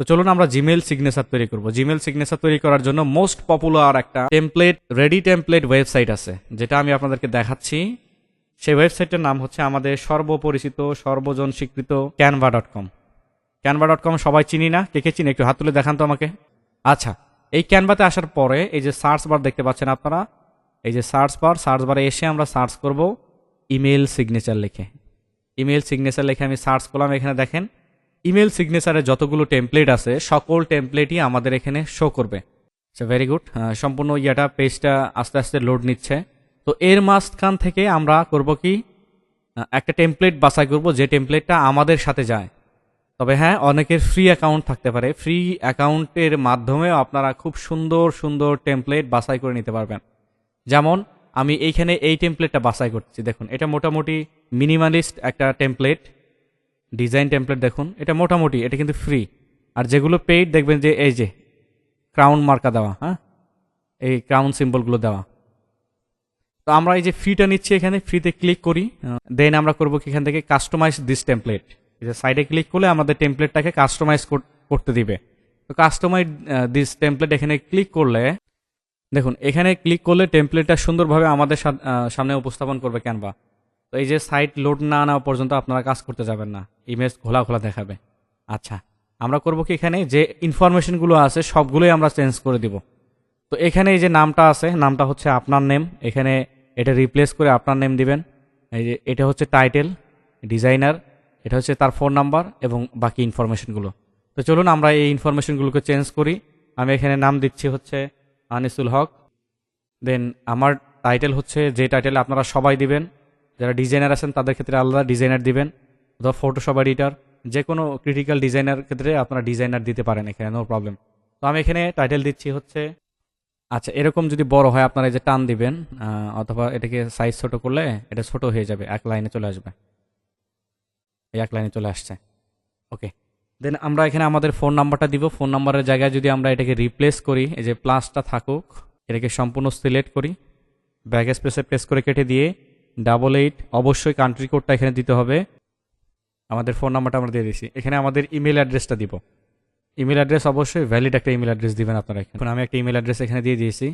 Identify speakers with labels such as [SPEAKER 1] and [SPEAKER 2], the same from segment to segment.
[SPEAKER 1] তো চলুন আমরা জিমেল সিগনেচার তৈরি করব। জিমেল সিগনেচার তৈরি করার জন্য মোস্ট পপুলার একটা টেমপ্লেট রেডি টেমপ্লেট ওয়েবসাইট আছে, যেটা আমি আপনাদেরকে দেখাচ্ছি। সেই ওয়েবসাইটের নাম হচ্ছে আমাদের সর্বপরিচিত সর্বজন স্বীকৃত Canva dot com Canva dot com সবাই চিনি না? কে কে চিনি? একটু হাত তুলে দেখান তো আমাকে। আচ্ছা এই ক্যানভাতে আসার পরে এই যে সার্চ বার দেখতে পাচ্ছেন আপনারা, এই যে সার্চ বার সার্চ বারে এসে আমরা সার্চ করব ইমেল সিগনেচার লিখে। ইমেল সিগনেচার লিখে আমি সার্চ করলাম, এখানে দেখেন ইমেল সিগনেচারে যতগুলো টেমপ্লেট আছে, সকল টেমপ্লেটই আমাদের এখানে শো করবে। সো ভেরি গুড সম্পূর্ণ ইয়াটা, পেজটা আস্তে আস্তে লোড নিচ্ছে। তো এর মাঝখান থেকে আমরা করব কি? একটা টেমপ্লেট বাছাই করব, যে টেমপ্লেটটা আমাদের সাথে যায়। তবে হ্যাঁ অনেকের ফ্রি অ্যাকাউন্ট থাকতে পারে। ফ্রি অ্যাকাউন্টের মাধ্যমেও আপনারা খুব সুন্দর সুন্দর টেমপ্লেট বাছাই করে নিতে পারবেন। যেমন, আমি এইখানে এই টেমপ্লেটটা বাছাই করছি। দেখুন, এটা মোটামুটি মিনিমালিস্ট একটা টেমপ্লেট ডিজাইন টেমপ্লেট দেখুন, এটা মোটামুটি, এটা কিন্তু ফ্রি আর যেগুলো পেইড দেখবেন যে এই যে ক্রাউন মার্কা দেওয়া হ্যাঁ? এই ক্রাউন সিম্বলগুলো দেওয়া। তো আমরা এই যে ফ্রিটা নিচ্ছি এখানে ফ্রিতে ক্লিক করি দেন আমরা করব এখান থেকে কাস্টমাইজ দিস টেমপ্লেট এই যে সাইডে ক্লিক করলে আমাদের টেমপ্লেটটাকে কাস্টমাইজ করতে দিবে। তো কাস্টমাইজ দিস টেমপ্লেট এখানে ক্লিক করলে, দেখুন, এখানে ক্লিক করলে টেমপ্লেটটা সুন্দরভাবে আমাদের সামনে উপস্থাপন করবে ক্যানভা এই যে সাইট লোড না নেওয়া পর্যন্ত আপনারা কাজ করতে যাবেন না। ইমেজ খোলা খোলা দেখাবে। আচ্ছা আমরা করব কি এখানে? যে ইনফরমেশনগুলো আছে, সবগুলোই আমরা চেঞ্জ করে দিব। তো এখানে এই যে নামটা আছে, নামটা হচ্ছে আপনার নেম এখানে এটা রিপ্লেস করে আপনার নেম দিবেন। এই যে এটা হচ্ছে টাইটেল ডিজাইনার এটা হচ্ছে তার ফোন নাম্বার এবং বাকি ইনফরমেশনগুলো তো চলুন আমরা এই ইনফরমেশনগুলোকে চেঞ্জ করি। আমি এখানে নাম দিচ্ছি হচ্ছে আনিসুল হক। দেন আমার টাইটেল হচ্ছে, যে টাইটেল আপনারা সবাই দিবেন। যারা ডিজাইনার আছেন, তাদের ক্ষেত্রে আলাদা ডিজাইনার দিবেন, অথবা ফটোশপ এডিটার যে কোনো ক্রিটিক্যাল ডিজাইনার ক্ষেত্রে আপনারা ডিজাইনার দিতে পারেন এখানে নো প্রবলেম তো আমি এখানে টাইটেল দিচ্ছি হচ্ছে আচ্ছা এরকম যদি বড় হয়, আপনারা এই যে টান দিবেন অথবা এটাকে সাইজ ছোট করলে এটা ছোট হয়ে যাবে, এক লাইনে চলে আসবে। এই এক লাইনে চলে আসছে। ওকে দেন আমরা এখানে আমাদের ফোন নাম্বারটা দিব। ফোন নাম্বারের জায়গায় যদি আমরা এটাকে রিপ্লেস করি, এই যে প্লাসটা থাকুক, এটাকে সম্পূর্ণ সিলেক্ট করি ব্যাক স্পেসে প্রেস করে কেটে দিয়ে ডাবল এইট, অবশ্যই কান্ট্রি কোডটা এখানে দিতে হবে। আমাদের ফোন নাম্বারটা আমরা দিয়ে দিয়েছি। এখানে আমাদের ইমেল অ্যাড্রেসটা দিব। ইমেল অ্যাড্রেস অবশ্যই ভ্যালিড একটা ইমেল অ্যাড্রেস দিবেন আপনারা এখানে। এখন আমি একটা ইমেল অ্যাড্রেস এখানে দিয়ে দিয়েছি।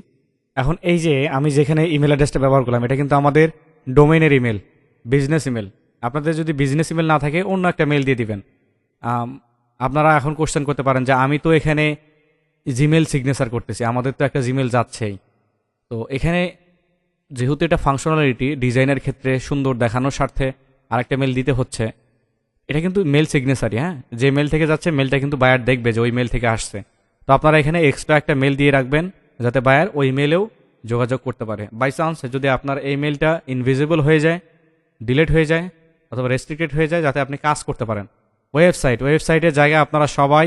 [SPEAKER 1] এখন এই যে আমি যেখানে ইমেল অ্যাড্রেসটা ব্যবহার করলাম, এটা কিন্তু আমাদের ডোমেনের ইমেল বিজনেস ইমেল আপনাদের যদি বিজনেস ইমেল না থাকে, অন্য একটা মেল দিয়ে দিবেন। আপনারা এখন কোশ্চেন করতে পারেন যে, আমি তো এখানে জিমেল সিগনেচার করতেছি, আমাদের তো একটা জিমেল যাচ্ছেই। তো এখানে যেহেতু এটা ফাংশনালিটি ডিজাইনের ক্ষেত্রে সুন্দর দেখানোর স্বার্থে আরেকটা মেল দিতে হচ্ছে। এটা কিন্তু মেল সিগনেচারি হ্যাঁ? যে মেল থেকে যাচ্ছে মেলটা কিন্তু বায়ার দেখবে যে ওই মেল থেকে আসছে। তো আপনারা এখানে এক্সট্রা একটা মেল দিয়ে রাখবেন, যাতে বায়ার ওই মেলেও যোগাযোগ করতে পারে। বাই চান্স যদি আপনার এই মেলটা ইনভিজিবল হয়ে যায় ডিলেট হয়ে যায়, অথবা রেস্ট্রিক্টেড হয়ে যায়, যাতে আপনি কাজ করতে পারেন। ওয়েবসাইট ওয়েবসাইটের জায়গায় আপনারা সবাই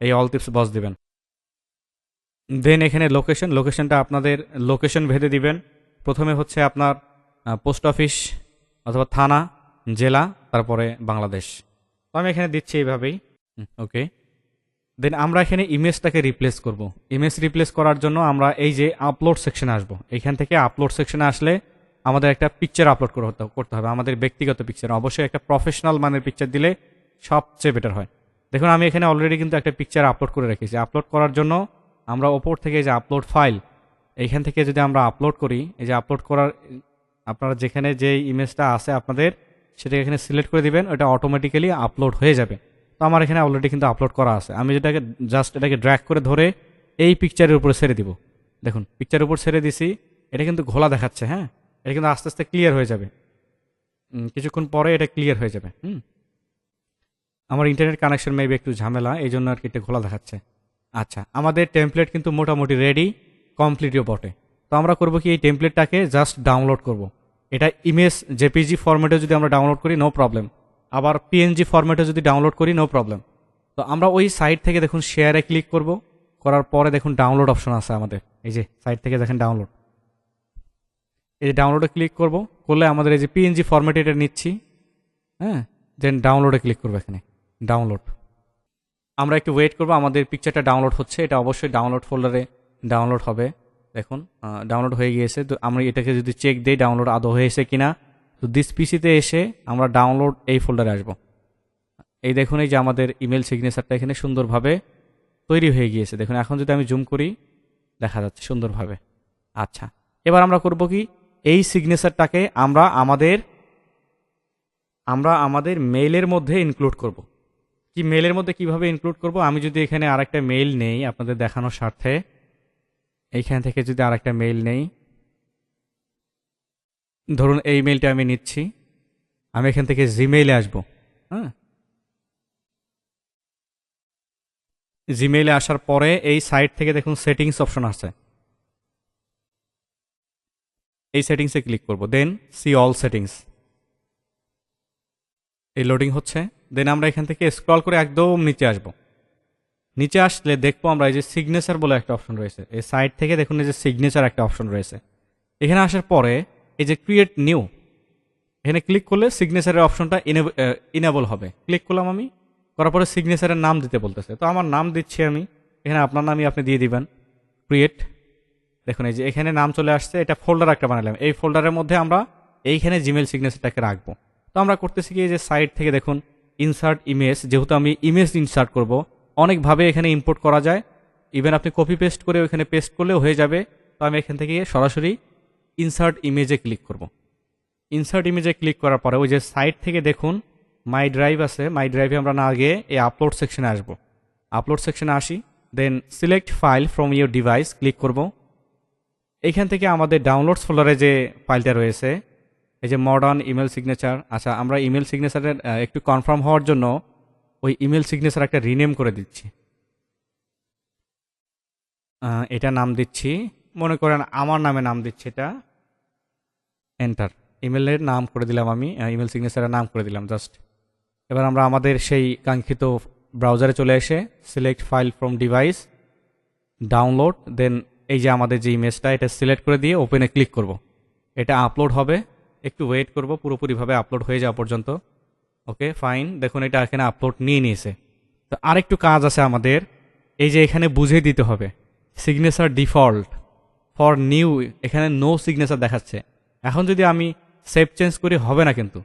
[SPEAKER 1] এই অল টিপস বস দিবেন। দেন এখানে লোকেশন লোকেশনটা আপনাদের লোকেশন ভেদে দিবেন। প্রথমে হচ্ছে আপনার পোস্ট অফিস অথবা থানা, জেলা, তারপরে বাংলাদেশ। তো আমি এখানে দিচ্ছি এইভাবেই। ওকে। দেন আমরা এখানে ইমেজটাকে রিপ্লেস করব। ইমেজ রিপ্লেস করার জন্য আমরা এই যে আপলোড সেকশনে আসব। এখান থেকে আপলোড সেকশনে আসলে আমাদের একটা পিকচার আপলোড করতে হবে আমাদের ব্যক্তিগত পিকচার অবশ্যই একটা প্রফেশনাল মানের পিকচার দিলে সবচেয়ে বেটার হয়। দেখুন, আমি এখানে অলরেডি কিন্তু একটা পিকচার আপলোড করে রেখেছি। আপলোড করার জন্য আমরা ওপর থেকে যে আপলোড ফাইল এইখান থেকে যদি আমরা আপলোড করি, এই যে আপলোড করার, আপনারা যেখানে যে ইমেজটা আছে আপনাদের, সেটাকে এখানে সিলেক্ট করে দিবেন, ওটা অটোমেটিক্যালি আপলোড হয়ে যাবে। তো আমার এখানে অলরেডি কিন্তু আপলোড করা আছে। আমি যেটাকে জাস্ট এটাকে ড্র্যাক করে ধরে এই পিকচারের উপরে ছেড়ে দিব। দেখুন পিকচারের উপর ছেড়ে দিছি, এটা কিন্তু ঘোলা দেখাচ্ছে হ্যাঁ? এটা কিন্তু আস্তে আস্তে ক্লিয়ার হয়ে যাবে। কিছুক্ষণ পরে এটা ক্লিয়ার হয়ে যাবে, হুম? আমার ইন্টারনেট কানেকশন মেবি একটু ঝামেলা এই জন্য আর কি এটা ঘোলা দেখাচ্ছে। আচ্ছা আমাদের টেমপ্লেট কিন্তু মোটামুটি রেডি কমপ্লিটও বটে। তো আমরা করব কি, এই টেমপ্লেটটাকে জাস্ট ডাউনলোড করব। এটা ইমেজ জেপিজি ফরম্যাটে যদি আমরা ডাউনলোড করি নো প্রবলেম আবার পিএনজি ফরম্যাটে যদি ডাউনলোড করি নো প্রবলেম তো আমরা ওই সাইট থেকে দেখুন শেয়ারে ক্লিক করব। করার পরে দেখুন ডাউনলোড অপশন আছে আমাদের। এই যে সাইট থেকে দেখেন ডাউনলোড এই যে ডাউনলোডে ক্লিক করব। করলে আমাদের এই যে পিএনজি ফরম্যাটে এটা নিচ্ছি। হ্যাঁ? দেন ডাউনলোডে ক্লিক করব এখানে। ডাউনলোড আমরা একটু ওয়েট করব। আমাদের পিকচারটা ডাউনলোড হচ্ছে। এটা অবশ্যই ডাউনলোড ফোল্ডারে ডাউনলোড হবে। দেখুন ডাউনলোড হয়ে গিয়েছে। তো আমরা এটাকে যদি চেক দিই ডাউনলোড আদৌ হয়েছে কিনা, তো দিস পিসিতে এসে আমরা ডাউনলোড এই ফোল্ডারে আসব। এই দেখুন, এই যে আমাদের ইমেল সিগনেচারটা এখানে সুন্দরভাবে তৈরি হয়ে গিয়েছে। দেখুন, এখন যদি আমি জুম করি, দেখা যাচ্ছে সুন্দরভাবে। আচ্ছা এবার আমরা করব কি? এই সিগনেচারটাকে আমরা আমাদের আমরা আমাদের মেইলের মধ্যে ইনক্লুড করব। কি মেইলের মধ্যে কীভাবে ইনক্লুড করব? আমি যদি এখানে আরেকটা মেইল নেই আপনাদের দেখানোর স্বার্থে এইখান থেকে যদি আরেকটা মেইল নেই। ধরুন এই মেইলটা আমি নিচ্ছি। আমি এখান থেকে জিমেইলে আসব। হ্যাঁ। জিমেইলে আসার পরে এই সাইট থেকে দেখুন সেটিংস অপশন আছে এই সেটিংসে ক্লিক করব। দেন সি অল সেটিংস এই লোডিং হচ্ছে। দেন আমরা এখান থেকে স্ক্রল করে একদম নিচে আসব। নিচে আসলে দেখব আমরা এই যে সিগনেচার বলে একটা অপশন রয়েছে। এই সাইট থেকে দেখুন এই যে সিগনেচার একটা অপশন রয়েছে। এখানে আসার পরে এই যে ক্রিয়েট নিউ এখানে ক্লিক করলে সিগনেচারের অপশনটা ইনেবল হবে। ক্লিক করলাম আমি, করার পরে সিগনেচারের নাম দিতে বলতেছে। তো আমার নাম দিচ্ছি আমি, এখানে আপনার নামই আপনি দিয়ে দিবেন। ক্রিয়েট দেখুন এই যে এখানে নাম চলে আসছে, এটা ফোল্ডার একটা বানালাম। এই ফোল্ডারের মধ্যে আমরা এইখানে জিমেল সিগনেচারটাকে রাখব। তো আমরা করতেছি কি, এই যে সাইট থেকে দেখুন ইনসার্ট ইমেজ যেহেতু আমি ইমেজ ইনসার্ট করব অনেকভাবে এখানে ইম্পোর্ট করা যায়। ইভেন আপনি কপি পেস্ট করে ওখানে পেস্ট করলেও হয়ে যাবে। তো আমি এখান থেকে সরাসরি ইনসার্ট ইমেজে ক্লিক করব। ইনসার্ট ইমেজে ক্লিক করার পরে ওই যে সাইট থেকে দেখুন মাই ড্রাইভ আছে। মাই ড্রাইভে আমরা না গিয়ে এই আপলোড সেকশনে আসব। আপলোড সেকশনে আসি then select file from your device click করব। এইখান থেকে আমাদের ডাউনলোডস ফোল্ডারে যে ফাইলটা রয়েছে, এই যে মডার্ন ইমেল সিগনেচার আচ্ছা আমরা ইমেল সিগনেচারের একটু কনফার্ম হওয়ার জন্য ওই ইমেল সিগনেচার একটা রিনেম করে দিচ্ছি। এটা নাম দিচ্ছি। মনে করেন আমার নামে নাম দিচ্ছি এটা। এন্টার ইমেলের নাম করে দিলাম আমি ইমেল সিগনেচারের নাম করে দিলাম, জাস্ট। এবার আমরা আমাদের সেই কাঙ্ক্ষিত ব্রাউজারে চলে এসে select file from device, download, then এই যে আমাদের যে ইমেজটা, এটা সিলেক্ট করে দিয়ে ওপেনে ক্লিক করব। এটা আপলোড হবে। একটু ওয়েট করব, পুরোপুরিভাবে আপলোড হয়ে যাওয়া পর্যন্ত। ওকে ফাইন দেখুন, এটা এখানে আপলোড নিয়ে নিয়েছে। তো আরেকটু কাজ আছে আমাদের। এই যে এখানে বুঝে দিতে হবে। সিগনেচার ডিফল্ট ফর নিউ এখানে নো সিগনেচার দেখাচ্ছে। এখন যদি আমি সেভ চেঞ্জ করি, হবে না কিন্তু।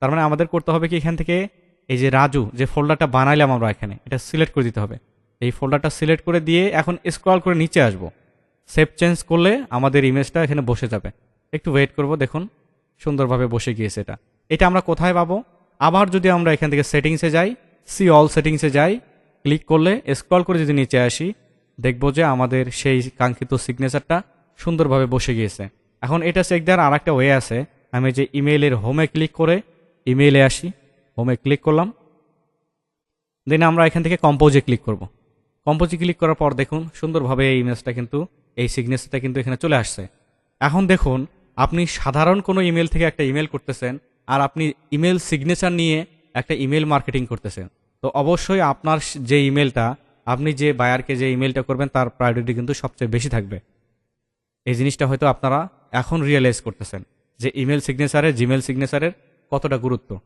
[SPEAKER 1] তার মানে আমাদের করতে হবে কি এখান থেকে? এই যে রাজু, যে ফোল্ডারটা বানাইলাম আমরা এখানে, এটা সিলেক্ট করে দিতে হবে। এই ফোল্ডারটা সিলেক্ট করে দিয়ে এখন স্ক্রল করে নিচে আসব। সেভ চেঞ্জ করলে আমাদের ইমেজটা এখানে বসে যাবে। একটু ওয়েট করব, দেখুন। সুন্দরভাবে বসে গিয়েছে এটা। এটা আমরা কোথায় পাবো? আবার যদি আমরা এখান থেকে সেটিংসে যাই সি অল সেটিংসে যাই ক্লিক করলে স্ক্রল করে যদি নিচে আসি, দেখব যে আমাদের সেই কাঙ্ক্ষিত সিগনেচারটা সুন্দরভাবে বসে গিয়েছে। এখন এটা চেক দেওয়ার আর একটা ওয়ে আছে। আমি যে ইমেইলের হোমে ক্লিক করে ইমেইলে আসি হোমে ক্লিক করলাম। দেন আমরা এখান থেকে কম্পোজে ক্লিক করব। কম্পোজে ক্লিক করার পর দেখুন, সুন্দরভাবে এই ইমেজটা কিন্তু, এই সিগনেচারটা কিন্তু এখানে চলে আসছে। এখন দেখুন, আপনি সাধারণ কোনো ইমেল থেকে একটা ইমেল করতেছেন আর আপনি ইমেল সিগনেচার নিয়ে একটা ইমেল মার্কেটিং করতেছেন। তো অবশ্যই আপনার যে ইমেলটা, আপনি যে বায়ারকে যে ইমেলটা করবেন, তার প্রায়োরিটি কিন্তু সবচেয়ে বেশি থাকবে। এই জিনিসটা হয়তো আপনারা এখন রিয়েলাইজ করতেছেন যে ইমেল সিগনেচারের জিমেল সিগনেচারের কতটা গুরুত্ব।